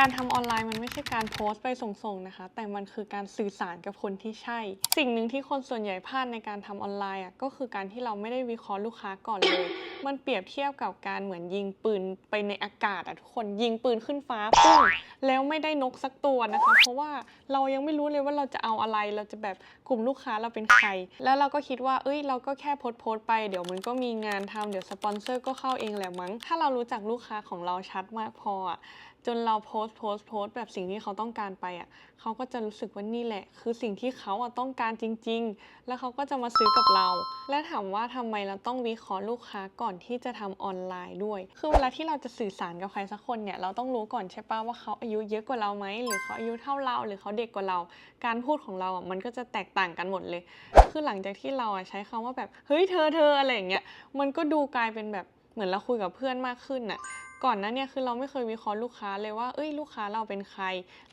การทำออนไลน์มันไม่ใช่การโพสต์ไปส่งๆนะคะ แต่มันคือการสื่อสารกับคนที่ใช่ สิ่งหนึ่งที่คนส่วนใหญ่พลาดในการทำออนไลน์อะก็คือการที่เราไม่ได้วิเคราะห์ลูกค้าก่อนเลย มันเปรียบเทียบกับการเหมือนยิงปืนไปในอากาศอะทุกคนยิงปืนขึ้นฟ้าปึ้งแล้วไม่ได้นกสักตัวนะคะ เพราะว่าเรายังไม่รู้เลยว่าเราจะเอาอะไร เราจะแบบกลุ่มลูกค้าเราเป็นใคร แล้วเราก็คิดว่า เอ้ย เราก็แค่โพสต์โพสต์ไปเดี๋ยวมันก็มีงานทำเดี๋ยวสปอนเซอร์ก็เข้าเองแหละมั้ง ถ้าเรารู้จักลูกค้าของเราชัดมากพออะ จนเราโพสต์โพสต์โพสต์แบบสิ่งที่เขาต้องการไปอะเขาก็จะรู้สึกว่านี่แหละ คือสิ่งที่เขาอะต้องการจริง ๆ แล้วเขาก็จะมาซื้อกับเรา และถามว่าทำไมเราต้องวิเคราะห์ลูกค้าก่อนที่จะทำออนไลน์ด้วย คือเวลาที่เราจะสื่อสารกับใครสักคนเนี่ยเราต้องรู้ก่อนใช่ป่ะว่าเขาอายุเยอะกว่าเราไหมหรือเขาอายุเท่าเราหรือเขาเด็กกว่าเรา การพูดของเราอะมันก็จะแตกต่างกันหมดเลย คือหลังจากที่เราอะใช้คำว่าแบบเฮ้ยเธอเธออะไรอย่างเงี้ยมันก็ดูกลายเป็นแบบเหมือนเราคุยกับเพื่อนมากขึ้นน่ะ ก่อนหน้าเนี่ยคือเราไม่เคยวิเคราะห์ลูกค้าเลยว่าเอ้ยลูกค้าเราเป็นใคร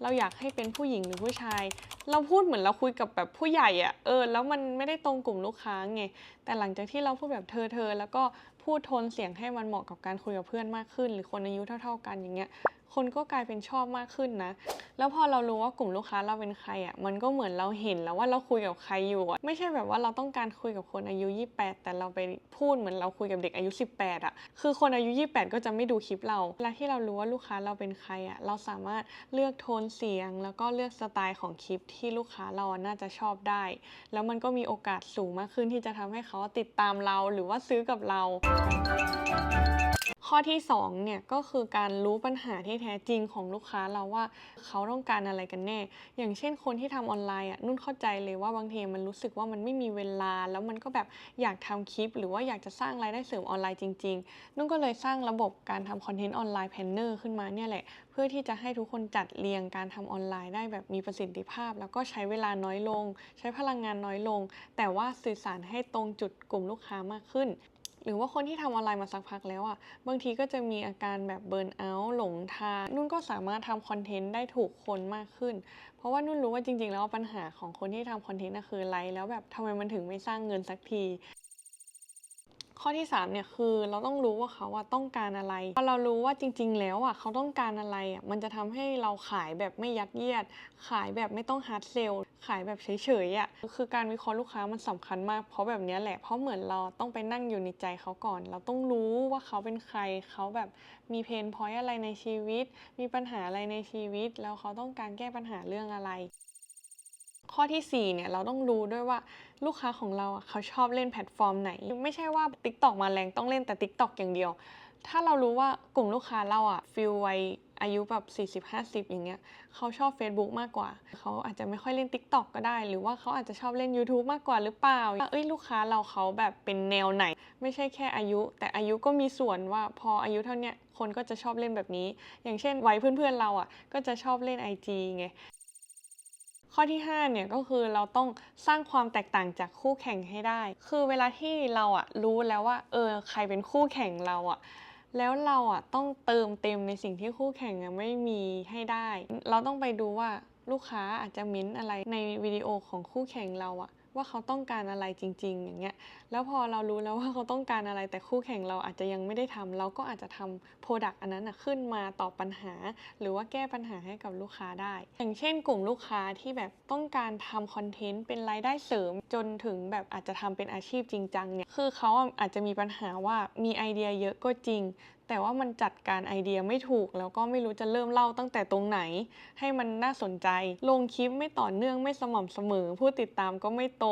เราอยากให้เป็นผู้หญิงหรือผู้ชาย เราพูดเหมือนเราคุยกับแบบผู้ใหญ่อะเออแล้วมันไม่ได้ตรงกลุ่มลูกค้าไงแต่หลังจากที่เราพูดแบบเธอเธอแล้วก็พูดโทนเสียงให้มันเหมาะกับการคุยกับเพื่อนมากขึ้น หรือคนอายุเท่า ๆกันอย่างเงี้ย คนก็กลายเป็นชอบมากขึ้นนะ แล้วพอเรารู้ว่ากลุ่มลูกค้าเราเป็นใครอะ มันก็เหมือนเราเห็นแล้วว่าเราคุยกับใครอยู่อะไม่ใช่แบบว่าเราต้องการคุยกับคนอายุ 28 แต่เราไปพูดเหมือนเราคุยกับเด็กอายุ 18อะ คือคนอายุ 28 ก็จะไม่ดูคลิปเรา เวลาที่เรารู้ว่าลูกค้าเราเป็นใครอะ เราสามารถเลือกโทนเสียง แล้วก็เลือกสไตล์ของคลิปที่ลูกค้าเราน่าจะชอบได้ แล้วมันก็มีโอกาสสูงมากขึ้นที่จะทำให้เขาติดตามเราหรือว่าซื้อกับเรา ข้อที่2เนี่ยก็คือการรู้ปัญหาที่แท้จริงของลูกค้าเราว่าเขาต้องการอะไรกันแน่ อย่างเช่นคนที่ทำออนไลน์อะนุ่นเข้าใจเลยว่าบางทีมันรู้สึกว่ามันไม่มีเวลา แล้วมันก็แบบอยากทำคลิป หรือว่าอยากจะสร้างรายได้เสริมออนไลน์จริง ๆ นุ่นก็เลยสร้างระบบการทำคอนเทนต์ออนไลน์แพนเนอร์ขึ้นมาเนี่ยแหละ เพื่อที่จะให้ทุกคนจัดเรียงการทำออนไลน์ได้แบบมีประสิทธิภาพ แล้วก็ใช้เวลาน้อยลง ใช้พลังงานน้อยลง แต่ว่าสื่อสารให้ตรงจุดกลุ่มลูกค้ามากขึ้น หรือว่าคนที่ทำออนไลน์มาสักพักแล้วอะบางทีก็จะมีอาการแบบเบิร์นเอาท์หลงทางนุ่นก็สามารถทำคอนเทนต์ได้ถูกคนมากขึ้น เพราะว่านุ่นรู้ว่าจริงๆ แล้วปัญหาของคนที่ทำคอนเทนต์น่ะคือไลค์แล้วแบบทำไมมันถึงไม่สร้างเงินสักที ข้อที่3เนี่ยคือเราต้องรู้ว่าเขาอะต้องการอะไรพอเรารู้ว่าจริง ๆ แล้วอะเขาต้องการอะไรอะมันจะทำให้เราขายแบบไม่ยัดเยียด ขายแบบไม่ต้องฮาร์ดเซลขายแบบเฉยๆอะคือการวิเคราะห์ลูกค้ามันสำคัญมาก เพราะแบบนี้แหละเพราะเหมือนเราต้องไปนั่งอยู่ในใจเขาก่อน เราต้องรู้ว่าเขาเป็นใคร เขาแบบมีเพนพอยต์อะไรในชีวิต มีปัญหาอะไรในชีวิต แล้วเขาต้องการแก้ปัญหาเรื่องอะไร ข้อที่4เนี่ยเราต้องรู้ด้วยว่าลูกค้าของเราอะเขาชอบเล่นแพลตฟอร์มไหน ไม่ใช่ว่า TikTok มาแรงต้องเล่นแต่ TikTok อย่างเดียว ถ้าเรารู้ว่ากลุ่มลูกค้าเราอะฟิลวัยอายุแบบ40-50 อย่างเงี้ยเขาชอบ Facebook มากกว่า เขาอาจจะไม่ค่อยเล่น TikTok ก็ได้ หรือว่าเขาอาจจะชอบเล่น YouTube มากกว่าหรือเปล่าเอ้ยลูกค้าเราเขาแบบเป็นแนวไหน ไม่ใช่แค่อายุ แต่อายุก็มีส่วนว่าพออายุเท่าเนี้ยคนก็จะชอบเล่นแบบนี้ อย่างเช่นวัยเพื่อนๆเราอะก็จะชอบเล่น IG ไง ข้อที่5เนี่ยก็คือเราต้องสร้างความแตกต่างจากคู่แข่งให้ได้ คือเวลาที่เราอะรู้แล้วว่าเออใครเป็นคู่แข่งเราอะแล้วเราอะต้องเติมเต็มในสิ่งที่คู่แข่งอะไม่มีให้ได้ เราต้องไปดูว่าลูกค้าอาจจะเม้นอะไรในวิดีโอของคู่แข่งเราอะ ว่าเขาต้องการอะไรจริง ๆ อย่างเงี้ย แล้วพอเรารู้แล้วว่าเขาต้องการอะไรแต่คู่แข่งเราอาจจะยังไม่ได้ทำเราก็อาจจะทำโปรดักต์อันนั้นนะขึ้นมาตอบปัญหา หรือว่าแก้ปัญหาให้กับลูกค้าได้ อย่างเช่น กลุ่มลูกค้าที่แบบต้องการทำคอนเทนต์เป็นรายได้เสริม จนถึงแบบอาจจะทำเป็นอาชีพจริงจังเนี่ยคือเขาอาจจะมีปัญหาว่ามีไอเดียเยอะก็จริง แต่ว่ามันจัดการไอเดียไม่ถูก แล้วก็ไม่รู้จะเริ่มเล่าตั้งแต่ตรงไหน ให้มันน่าสนใจ ลงคลิปไม่ต่อเนื่องไม่สม่ำเสมอ ผู้ติดตามก็ไม่โต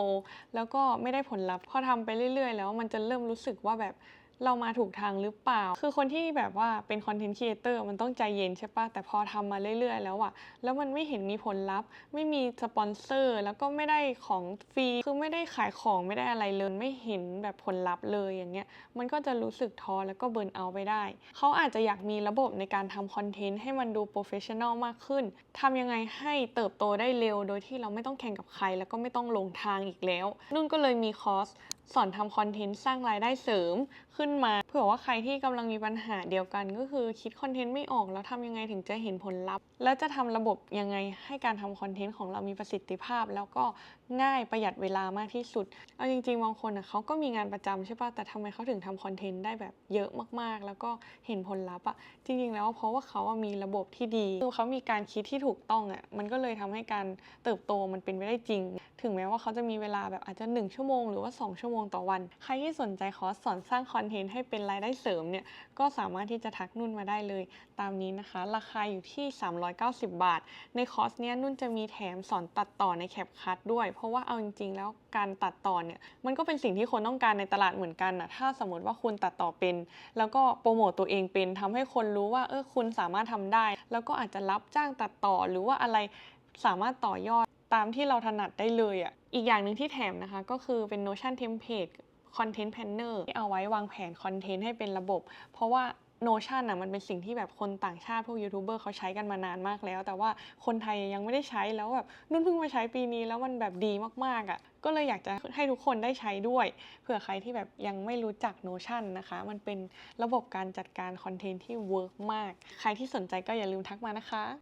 แล้วก็ไม่ได้ผลลัพธ์พอทำไปเรื่อย ๆ แล้วมันจะเริ่มรู้สึกว่าแบบ เรามาถูกทางหรือเปล่า คือคนที่แบบว่าเป็นคอนเทนต์ครีเอเตอร์มันต้องใจเย็นใช่ปะแต่พอทำมาเรื่อย ๆ แล้วอะแล้วมันไม่เห็นมีผลลัพธ์ ไม่มีสปอนเซอร์ แล้วก็ไม่ได้ของฟรี คือไม่ได้ขายของไม่ได้อะไรเลย ไม่เห็นแบบผลลัพธ์เลยอย่างเงี้ย มันก็จะรู้สึกท้อแล้วก็เบิร์นเอาไปได้ เขาอาจจะอยากมีระบบในการทำคอนเทนต์ให้มันดูโปรเฟชชั่นอลมากขึ้นทำยังไงให้เติบโตได้เร็ว โดยที่เราไม่ต้องแข่งกับใคร แล้วก็ไม่ต้องลงทางอีกแล้ว นุ่นก็เลยมีคอร์ส สอนทำคอนเทนต์สร้างรายได้เสริมขึ้นมาเผื่อว่าใครที่กำลังมีปัญหาเดียวกัน ก็คือคิดคอนเทนต์ไม่ออกแล้วทำยังไงถึงจะเห็นผลลัพธ์ แล้วจะทำระบบยังไงให้การทำคอนเทนต์ของเรามีประสิทธิภาพ แล้วก็ง่ายประหยัดเวลามากที่สุด เอาจริงๆบางคนเขาก็มีงานประจำใช่ปะแต่ทำไมเขาถึงทำคอนเทนต์ได้แบบเยอะมากๆ แล้วก็เห็นผลลัพธ์อะจริง ๆ แล้วเพราะว่าเขามีระบบที่ดีคือเขามีการคิดที่ถูกต้องอะมันก็เลยทำให้การเติบโตมันเป็นไปได้จริง ถึงแม้ว่าเขาจะมีเวลาแบบอาจจะ 1 ชั่วโมงหรือว่า 2 ชั่วโมงต่อวัน ใครที่สนใจคอร์สสอนสร้างคอนเทนต์ให้เป็นรายได้เสริมเนี่ยก็สามารถที่จะทักนุ่นมาได้เลย ตามนี้นะคะ ราคาอยู่ที่ 390 บาท ในคอร์สเนี้ยนุ่นจะมีแถมสอนตัดต่อในแคปคัทด้วย เพราะว่าเอาจริงๆ แล้วการตัดต่อเนี่ยมันก็เป็นสิ่งที่คนต้องการในตลาดเหมือนกันนะถ้าสมมติว่าคุณตัดต่อเป็น แล้วก็โปรโมตตัวเองเป็นทำให้คนรู้ว่าเออคุณสามารถทำได้ แล้วก็อาจจะรับจ้างตัดต่อหรือว่าอะไรสามารถต่อยอดตามที่เราถนัดได้เลยอะ อีกอย่างหนึ่งที่แถมนะคะ ก็คือเป็น Notion Template Content Planner ที่เอาไว้วางแผนคอนเทนต์ให้เป็นระบบ เพราะว่า Notion อะมันเป็นสิ่งที่แบบคนต่างชาติพวกยูทูบเบอร์เขาใช้กันมานานมากแล้ว แต่ว่าคนไทยยังไม่ได้ใช้แล้วแบบนุ่นเพิ่งมาใช้ปีนี้แล้วมันแบบดีมากๆอะก็เลยอยากจะให้ทุกคนได้ใช้ด้วยเผื่อใครที่แบบยังไม่รู้จัก Notion นะคะ มันเป็นระบบการจัดการคอนเทนต์ที่เวิร์กมาก ใครที่สนใจก็อย่าลืมทักมานะคะ